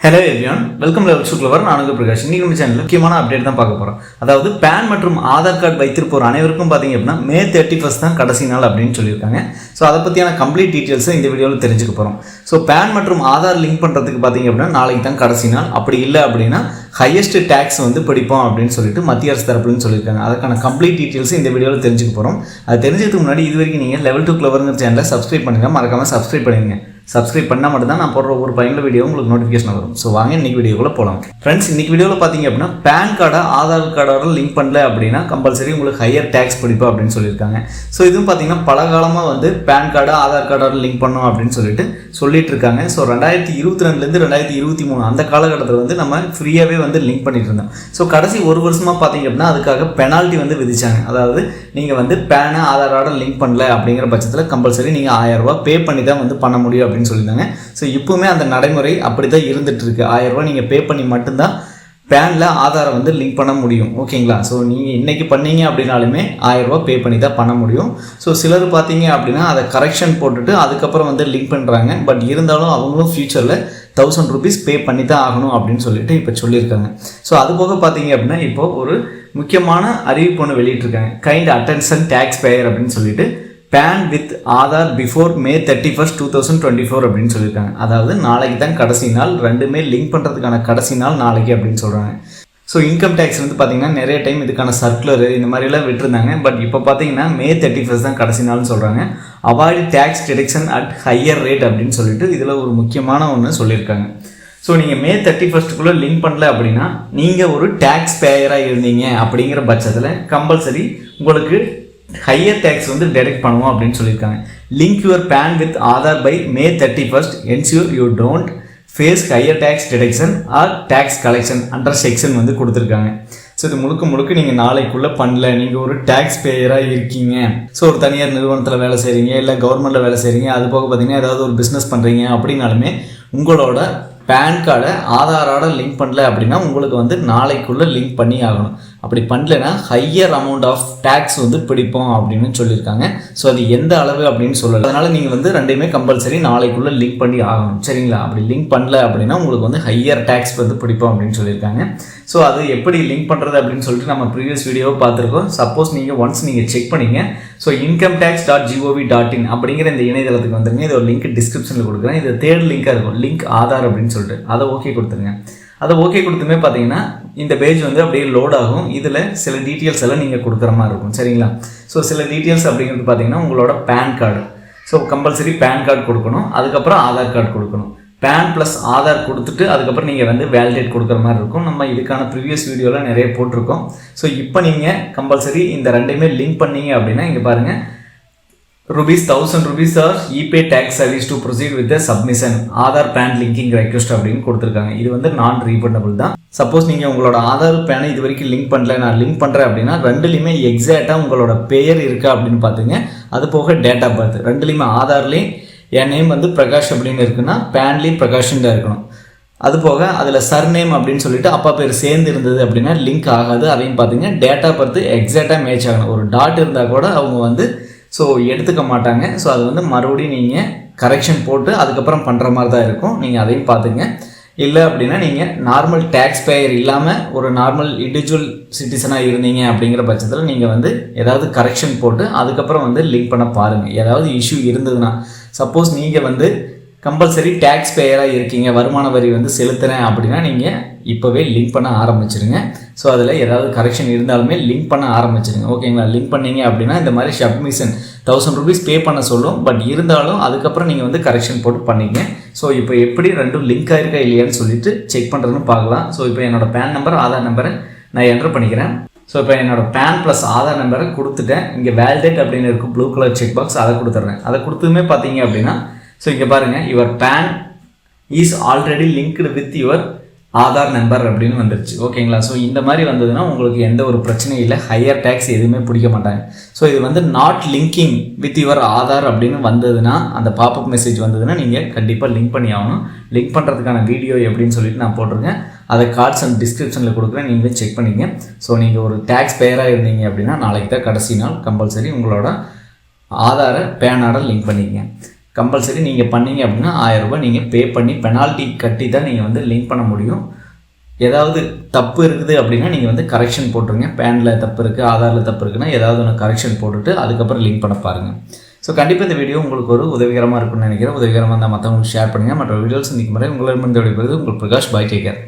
Hello everyone welcome level சுக்லவர் நான் உங்கள் பிரகாஷ். இன்னைக்கு நம்ம சேனலில் முக்கியமான அப்டேட் தான் பார்க்க போகிறோம் அதாவது பேன் மற்றும் ஆதார் கார்டு வைத்திருப்போர் அனைவருக்கும் பார்த்தீங்க அப்படின்னா மே தேர்ட்டி ஃபஸ்ட் தான் கடைசி நாள் அப்படின்னு சொல்லியிருக்காங்க. ஸோ அதை பற்றியான கம்ப்ளீட் டீட்டெயில்ஸை இந்த வீடியோவில் தெரிஞ்சுக்க போகிறோம் ஸோ பேன் மற்றும் ஆதார் லிங்க் பண்ணுறதுக்கு பார்த்தீங்க அப்படின்னா நாளைக்கு தான் கடைசி நாள். அப்படி இல்லை அப்படின்னா ஹையஸ்ட் டேக்ஸ் வந்து பிடிப்போம் அப்படின்னு சொல்லிட்டு மத்திய அரசு தரப்புலன்னு சொல்லியிருக்காங்க. அதுக்கான கம்ப்ளீட் டீட்டெயில்ஸ் இந்த வீடியோவில் தெரிஞ்சுக்க போகிறோம் அது தெரிஞ்சதுக்கு முன்னாடி இது வரைக்கும் நீங்கள் லெவல் டூ கிளவருங்கிற சேனலை சப்ஸ்கிரைப் பண்ணுங்கள் மறக்காமல் சப்ஸ்கிரைப் பண்ணிடுங்க சப்ஸ்கிரைப் பண்ணால் மட்டும்தான் நான் போடுற ஒரு பயனுள்ள வீடியோ உங்களுக்கு நோட்டிஃபிகேஷன் வரும். ஸோ வாங்க இன்னைக்கு வீடியோக்குள்ளே போகலாம் ஃப்ரெண்ட்ஸ் இன்னைக்கு வீடியோவில் பார்த்தீங்க அப்படின்னா பேன் கார்டை ஆதார் கார்டோட லிங்க் பண்ணல அப்படின்னா கம்பல்சரி உங்களுக்கு ஹையர் டேக்ஸ் படிப்பு அப்படின்னு சொல்லியிருக்காங்க. ஸோ இதுவும் பார்த்தீங்கன்னா பல காலமாக வந்து பேன் கார்டு ஆதார் கார்டோட லிங்க் பண்ணணும் அப்படின்னு சொல்லிட்டு சொல்லிட்டு இருக்காங்க. ஸோ ரெண்டாயிரத்தி இருபத்தி ரெண்டுலேருந்து ரெண்டாயிரத்தி இருபத்தி மூணு அந்த காலகட்டத்தில் வந்து நம்ம ஃப்ரீயாகவே வந்து லிங்க் பண்ணிட்டு இருந்தோம். ஸோ கடைசி ஒரு வருஷமாக பார்த்தீங்க அப்படின்னா அதுக்காக பெனால்ட்டி வந்து விதிச்சாங்க. அதாவது நீங்கள் வந்து பேனை ஆதாரோட லிங்க் பண்ணல அப்படிங்கிற பட்சத்தில் கம்பல்சரி நீங்கள் ஆயிரம் ரூபா பே பண்ணி தான் வந்து பண்ண முடியும் அப்படின்னு சொல்லியிருந்தாங்க. ஸோ இப்போவுமே அந்த நடைமுறை அப்படி தான் இருந்துகிட்ருக்கு ஆயிரரூபா ஆயிரம் ரூபாய் நீங்கள் பே பண்ணி மட்டும்தான் பேனில் ஆதாரை வந்து லிங்க் பண்ண முடியும். ஓகேங்களா ஸோ நீங்கள் இன்றைக்கி பண்ணீங்க அப்படின்னாலுமே ஆயிரரூபா பே பண்ணி தான் பண்ண முடியும். ஸோ சிலர் பார்த்தீங்க அப்படின்னா அதை கரெக்ஷன் போட்டுட்டு அதுக்கப்புறம் வந்து லிங்க் பண்ணுறாங்க பட் இருந்தாலும் அவங்களும் ஃப்யூச்சரில் தௌசண்ட் ருபீஸ் பே பண்ணி தான் ஆகணும் அப்படின்னு சொல்லிட்டு இப்போ சொல்லியிருக்காங்க. ஸோ அது போக பார்த்தீங்க அப்படின்னா இப்போ ஒரு முக்கியமான அறிவிப்பு ஒன்று வெளியிட்டிருக்காங்க. கைண்ட் அட்டென்ஷன் டேக்ஸ் பேயர் அப்படின்னு சொல்லிட்டு. PAN with Aadhaar before May thirty first two thousand twenty four அப்படின்னு சொல்லியிருக்காங்க. அதாவது நாளைக்கு தான் கடைசி நாள் ரெண்டுமே லிங்க் பண்ணுறதுக்கான கடைசி நாள் நாளைக்கு அப்படின்னு சொல்கிறாங்க ஸோ இன்கம் டேக்ஸ் வந்து பார்த்தீங்கன்னா நிறைய டைம் இதுக்கான சர்க்குலர் இந்த மாதிரிலாம் விட்டுருந்தாங்க. பட் இப்போ பார்த்தீங்கன்னா மே தேர்ட்டி ஃபர்ஸ்ட் தான் கடைசி நாள்னு சொல்கிறாங்க avoid tax deduction at higher rate அப்படின்னு சொல்லிட்டு இதில் ஒரு முக்கியமான ஒன்று சொல்லியிருக்காங்க. ஸோ நீங்கள் மே தேர்ட்டி ஃபஸ்ட்டுக்குள்ளே லிங்க் பண்ணல அப்படின்னா நீங்கள் ஒரு டேக்ஸ் பேயராக இருந்தீங்க அப்படிங்கிற பட்சத்தில் கம்பல்சரி உங்களுக்கு ஹையர் டேக்ஸ் வந்து டெடெக்ட் பண்ணுவோம் அப்படின்னு சொல்லியிருக்காங்க. Link your PAN with Aadhaar by May thirty first ensure you don't face higher tax deduction or tax collection under section வந்து கொடுத்துருக்காங்க. ஸோ இது முழுக்க முழுக்க நீங்கள் நாளைக்குள்ளே பண்ணல. நீங்கள் ஒரு டேக்ஸ் பேயராக இருக்கீங்க. ஸோ ஒரு தனியார் நிறுவனத்தில் வேலை செய்கிறீங்க இல்லை கவர்மெண்ட்டில் வேலை செய்கிறீங்க அது போக பார்த்தீங்கன்னா ஏதாவது ஒரு பிஸ்னஸ் பண்ணுறீங்க அப்படின்னாலுமே உங்களோட பேன் கார்டை ஆதாரோட லிங்க் பண்ணல அப்படின்னா உங்களுக்கு வந்து நாளைக்குள்ளே லிங்க் பண்ணி ஆகணும். அப்படி பண்ணலைன்னா ஹையர் அமௌண்ட் ஆஃப் டேக்ஸ் வந்து பிடிப்போம் அப்படின்னு சொல்லியிருக்காங்க. ஸோ அது எந்த அளவு அப்படின்னு சொல்லலை. அதனால் நீங்கள் வந்து ரெண்டையுமே கம்பல்சரி நாளைக்குள்ளே லிங்க் பண்ணி ஆகணும். சரிங்களா? அப்படி லிங்க் பண்ணல அப்படின்னா உங்களுக்கு வந்து ஹையர் டேக்ஸ் வந்து பிடிப்போம் அப்படின்னு சொல்லியிருக்காங்க. ஸோ அது எப்படி லிங்க் பண்ணுறது அப்படின்னு சொல்லிட்டு நம்ம ப்ரீவியஸ் வீடியோவை பார்த்துருக்கோம். சப்போஸ் நீங்கள் ஒன்ஸ் நீங்கள் செக் பண்ணிங்க. So income tax dot G O V dot in அப்படிங்கிற இந்த இணையதளத்துக்கு வந்துருங்க. இது ஒரு லிங்க் டிஸ்கிரிப்ஷனில் கொடுக்குறேன். இது தேர்ட் லிங்காக இருக்கும். லிங்க் ஆதார் அப்படின்னு சொல்லிட்டு. அதை ஓகே கொடுத்துருங்க. அதை ஓகே கொடுத்துமே பார்த்தீங்கன்னா இந்த பேஜ் வந்து அப்படியே லோட் ஆகும். இதில் சில டீட்டெயில்ஸ் எல்லாம் நீங்கள் கொடுக்குற மாதிரி இருக்கும். சரிங்களா? ஸோ சில டீட்டெயில்ஸ் அப்படிங்கிறது பார்த்தீங்கன்னா உங்களோட PAN card so compulsory PAN card கொடுக்கணும். அதுக்கப்புறம் ஆதார் கார்டு கொடுக்கணும். பேன் ப்ளஸ் ஆதார் கொடுத்துட்டு அதுக்கப்புறம் நீங்கள் வந்து வேலிடேட் கொடுக்குற மாதிரி இருக்கும். நம்ம இதுக்கான ப்ரீவியஸ் வீடியோவில் நிறைய போட்டிருக்கோம். ஸோ இப்போ நீங்கள் கம்பல்சரி இந்த ரெண்டையுமே லிங்க் பண்ணீங்க அப்படின்னா இங்கே பாருங்கள் rupees thousand rupees are e pay tax service to proceed with submission Aadhaar PAN linking request அப்படின்னு கொடுத்துருக்காங்க. இது வந்து நான் ரீஃபண்டபிள் தான். சப்போஸ் நீங்கள் உங்களோட ஆதார் பேனை இது வரைக்கும் லிங்க் பண்ணல. நான் லிங்க் பண்ணுறேன் அப்படின்னா ரெண்டுலேயுமே எக்ஸாக்டாக உங்களோட பெயர் இருக்கா அப்படின்னு பார்த்துங்க அது போக டேட் ஆஃப் பர்த் ரெண்டுலேயுமே ஆதார்லேயும் என் நேம் வந்து பிரகாஷ் அப்படின்னு இருக்குன்னா பேன்லேயும் பிரகாஷன் தான் இருக்கணும். அது போக அதில் சர்நேம் அப்படின்னு சொல்லிட்டு அப்பா பேர் சேர்ந்து இருந்தது அப்படின்னா லிங்க் ஆகாது. அதையும் பார்த்துங்க டேட் ஆஃப் பர்த் எக்ஸாக்டாக மேட்ச் ஆகணும். ஒரு டாட் இருந்தால் கூட அவங்க வந்து ஸோ எடுத்துக்க மாட்டாங்க. ஸோ அது வந்து மறுபடியும் நீங்கள் கரெக்ஷன் போட்டு அதுக்கப்புறம் பண்ணுற மாதிரி தான் இருக்கும். நீங்கள் அதையும் பார்த்துங்க. இல்லை அப்படின்னா நீங்கள் நார்மல் டேக்ஸ் பேயர் இல்லாமல் ஒரு நார்மல் இண்டிவிஜுவல் சிட்டிசனாக இருந்தீங்க அப்படிங்கிற பட்சத்தில் நீங்கள் வந்து ஏதாவது கரெக்ஷன் போட்டு அதுக்கப்புறம் வந்து லிங்க் பண்ண பாருங்கள் ஏதாவது இஷ்யூ இருந்ததுன்னா சப்போஸ் நீங்கள் வந்து கம்பல்சரி டேக்ஸ் பேயராக இருக்கீங்க வருமான வரி வந்து செலுத்துகிறேன் அப்படின்னா நீங்கள் இப்போவே லிங்க் பண்ண ஆரம்பிச்சிருங்க. ஸோ அதில் ஏதாவது கரெக்ஷன் இருந்தாலுமே லிங்க் பண்ண ஆரம்பிச்சிருங்க. ஓகேங்களா லிங்க் பண்ணீங்க அப்படின்னா இந்த மாதிரி சப்மிஷன் தௌசண்ட் ருபீஸ் பே பண்ண சொல்லும். பட் இருந்தாலும் அதுக்கப்புறம் நீங்கள் வந்து கரெக்ஷன் போட்டு பண்ணீங்க. ஸோ இப்போ எப்படி ரெண்டும் லிங்க் ஆயிருக்கா இல்லையான்னு சொல்லிட்டு செக் பண்ணுறதுன்னு பார்க்கலாம். ஸோ இப்போ என்னோட பேன் நம்பர் ஆதார் நம்பரை நான் என்டர் பண்ணிக்கிறேன். ஸோ இப்போ என்னோட பேன் ப்ளஸ் ஆதார் நம்பரை கொடுத்துட்டேன். இங்கே வேலிடேட் அப்படின்னு இருக்கும் ப்ளூ கலர் செக் பாக்ஸ் அதை கொடுத்துட்றேன். அதை கொடுத்துமே பார்த்தீங்க அப்படின்னா ஸோ இங்கே பாருங்கள் your PAN is already linked with your Aadhaar number அப்படின்னு வந்துருச்சு. ஓகேங்களா ஸோ இந்த மாதிரி வந்ததுன்னா உங்களுக்கு எந்த ஒரு பிரச்சனையும் இல்லை. ஹையர் டேக்ஸ் எதுவுமே பிடிக்க மாட்டாங்க. ஸோ இது வந்து not linking with your Aadhaar அப்படின்னு வந்ததுன்னா அந்த பாப்அப் மெசேஜ் வந்ததுன்னா நீங்கள் கண்டிப்பாக லிங்க் பண்ணி ஆகணும். லிங்க் பண்ணுறதுக்கான வீடியோ எப்படின்னு சொல்லிட்டு நான் போட்டிருக்கேன். அதை கார்ட்ஸ் அண்ட் டிஸ்கிரிப்ஷனில் கொடுக்குறேன். நீங்களே செக் பண்ணிங்க. ஸோ நீங்கள் ஒரு டேக்ஸ் பேயராக இருந்தீங்க அப்படின்னா நாளைக்கு தான் கடைசி நாள் கம்பல்சரி உங்களோட ஆதாரை பேனோட லிங்க் பண்ணிக்கங்க. கம்பல்சரி நீங்கள் பண்ணீங்க அப்படின்னா ஆயிரம் ரூபாய் நீங்கள் பே பண்ணி பெனால்ட்டி கட்டி தான் நீங்கள் வந்து லிங்க் பண்ண முடியும். ஏதாவது தப்பு இருக்குது அப்படின்னா நீங்கள் வந்து கரெக்ஷன் போட்டுருங்க. பேனில் தப்பு இருக்குது ஆதாரில் தப்பு இருக்குன்னா ஏதாவது ஒன்று கரெக்ஷன் போட்டுட்டு அதுக்கப்புறம் லிங்க் பண்ண பாருங்கள் ஸோ கண்டிப்பாக இந்த வீடியோ உங்களுக்கு ஒரு உதவிகரமாக இருக்கும்னு நினைக்கிறேன். உதவிகரமாக இருந்தால் மற்றவங்களுக்கு ஷேர் பண்ணுங்கள் மற்ற வீடியோஸ் சந்திக்கும் முறை உங்களிடமிருந்து விடைபெறுவது உங்கள் பிரகாஷ் பாய் டேக்கர்